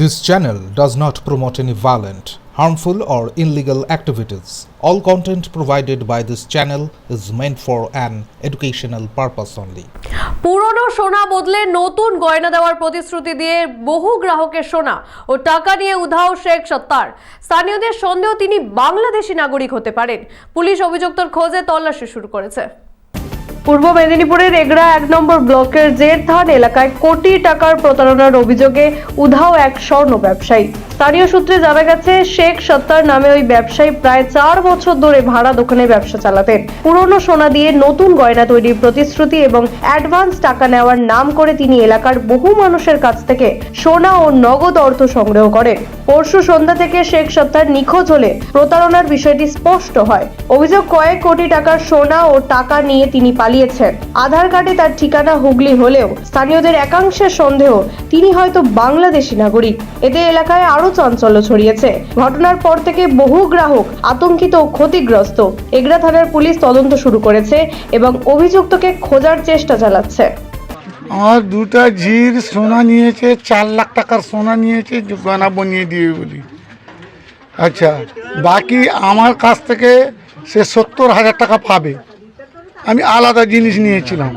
This channel does not promote any violent, harmful, or illegal activities. All content provided by this channel is meant for an educational purpose only. পুরনো সোনা বদলে নতুন গয়না দেওয়ার প্রতিশ্রুতি দিয়ে বহু গ্রাহকের সোনা ও টাকা নিয়ে উধাও শেখ সত্তার স্থানীয়দের সন্দেহ তিনি বাংলাদেশি নাগরিক হতে পারেন পুলিশ অভিযুক্তর খোঁজে তল্লাশি শুরু করেছে পূর্ব মেদিনীপুরের এগরা এক নম্বর ব্লকের জেরথান এলাকায় কোটি টাকার প্রতারণার অভিযোগে উধাও এক স্বর্ণ ব্যবসায়ী। স্থানীয় সূত্রে জানা গেছে, শেখ সত্তার নামে ওই ব্যবসায়ী প্রায় চার বছর ধরে ভাড়া দোকানে ব্যবসা চালাতেন। পুরনো সোনা দিয়ে নতুন গয়না তৈরির প্রতিশ্রুতি এবং অ্যাডভান্স টাকা নেওয়ার নাম করে তিনি এলাকার বহু মানুষের কাছ থেকে সোনা ও নগদ অর্থ সংগ্রহ করেন। পরশু সন্ধ্যা থেকে শেখ সত্তার নিখোঁজ হলে প্রতারণার বিষয়টি স্পষ্ট হয়। অভিযোগ, কয়েক কোটি টাকার সোনা ও টাকা নিয়ে তিনি পালিয়েছেন আধার কার্ডে তার ঠিকানা হুগলি হলেও স্থানীয়দের একাংশের সন্দেহ, তিনি হয়তো বাংলাদেশি নাগরিক। এতে এলাকায় আরও চাঞ্চল্য ছড়িয়েছে। ঘটনার পর থেকে বহু গ্রাহক আতঙ্কিত ও ক্ষতিগ্রস্ত। এগরা থানার পুলিশ তদন্ত শুরু করেছে এবং অভিযুক্তকে খোঁজার চেষ্টা চালাচ্ছে। আমার দুটা ঝির সোনা নিয়েছে, চার লাখ টাকার সোনা নিয়েছে গয়না বনিয়ে দিবে বলি। আচ্ছা বাকি আমার কাছ থেকে সে সত্তর হাজার টাকা পাবে। আমি আলাদা জিনিস নিয়েছিলাম।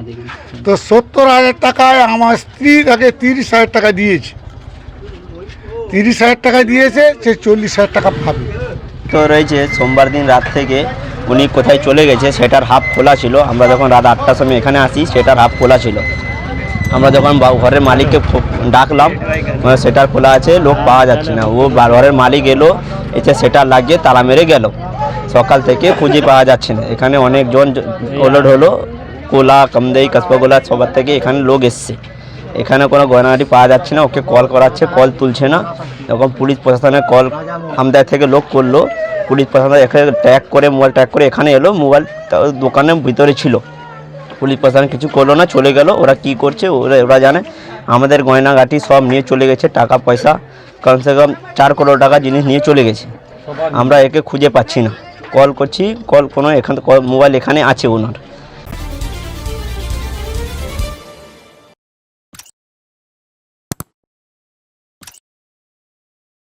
তো সত্তর হাজার টাকায় আমার স্ত্রী তাকে তিরিশ হাজার টাকা দিয়েছে। তিরিশ হাজার টাকা দিয়েছে, সে চল্লিশ হাজার টাকা পাবে। তো রয়েছে, সোমবার দিন রাত থেকে উনি কোথায় চলে গেছে সেটার হাফ খোলা ছিল। আমরা যখন রাত আটটার সময় এখানে আসি, সেটার হাফ খোলা ছিল। আমরা যখন ঘরের মালিককে ডাকলাম সেটার খোলা আছে, লোক পাওয়া যাচ্ছে না। ও ঘরের মালিক এলো, এসে সেটা লাগিয়ে তালা মেরে গেল। সকাল থেকে খুঁজে পাওয়া যাচ্ছে না। এখানে অনেকজন ওলট হলো, কোলা, কামদেই কাসপাগোলা সবার থেকে এখানে লোক এসছে। এখানে কোনো গয়নাগাটি পাওয়া যাচ্ছে না, ওকে কল করাচ্ছে, কল তুলছে না। তখন পুলিশ প্রশাসনে কল আমদার থেকে লোক করল। পুলিশ প্রশাসন এখানে ট্র্যাক করে, মোবাইল ট্র্যাক করে এখানে এলো, মোবাইল দোকানের ভিতরে ছিল। পুলিশ প্রশাসন কিছু করল না, চলে গেল, ওরা কি করছে, ওরা ওরা জানে। আমাদের গয়নাগাটি সব নিয়ে চলে গেছে, টাকা, পয়সা, কমসে কম চার করোড় টাকা জিনিস নিয়ে চলে গেছে। আমরা একে খুঁজে পাচ্ছি না। কল করছি কল কোনো এখান মোবাইল এখানে আছে ওনার।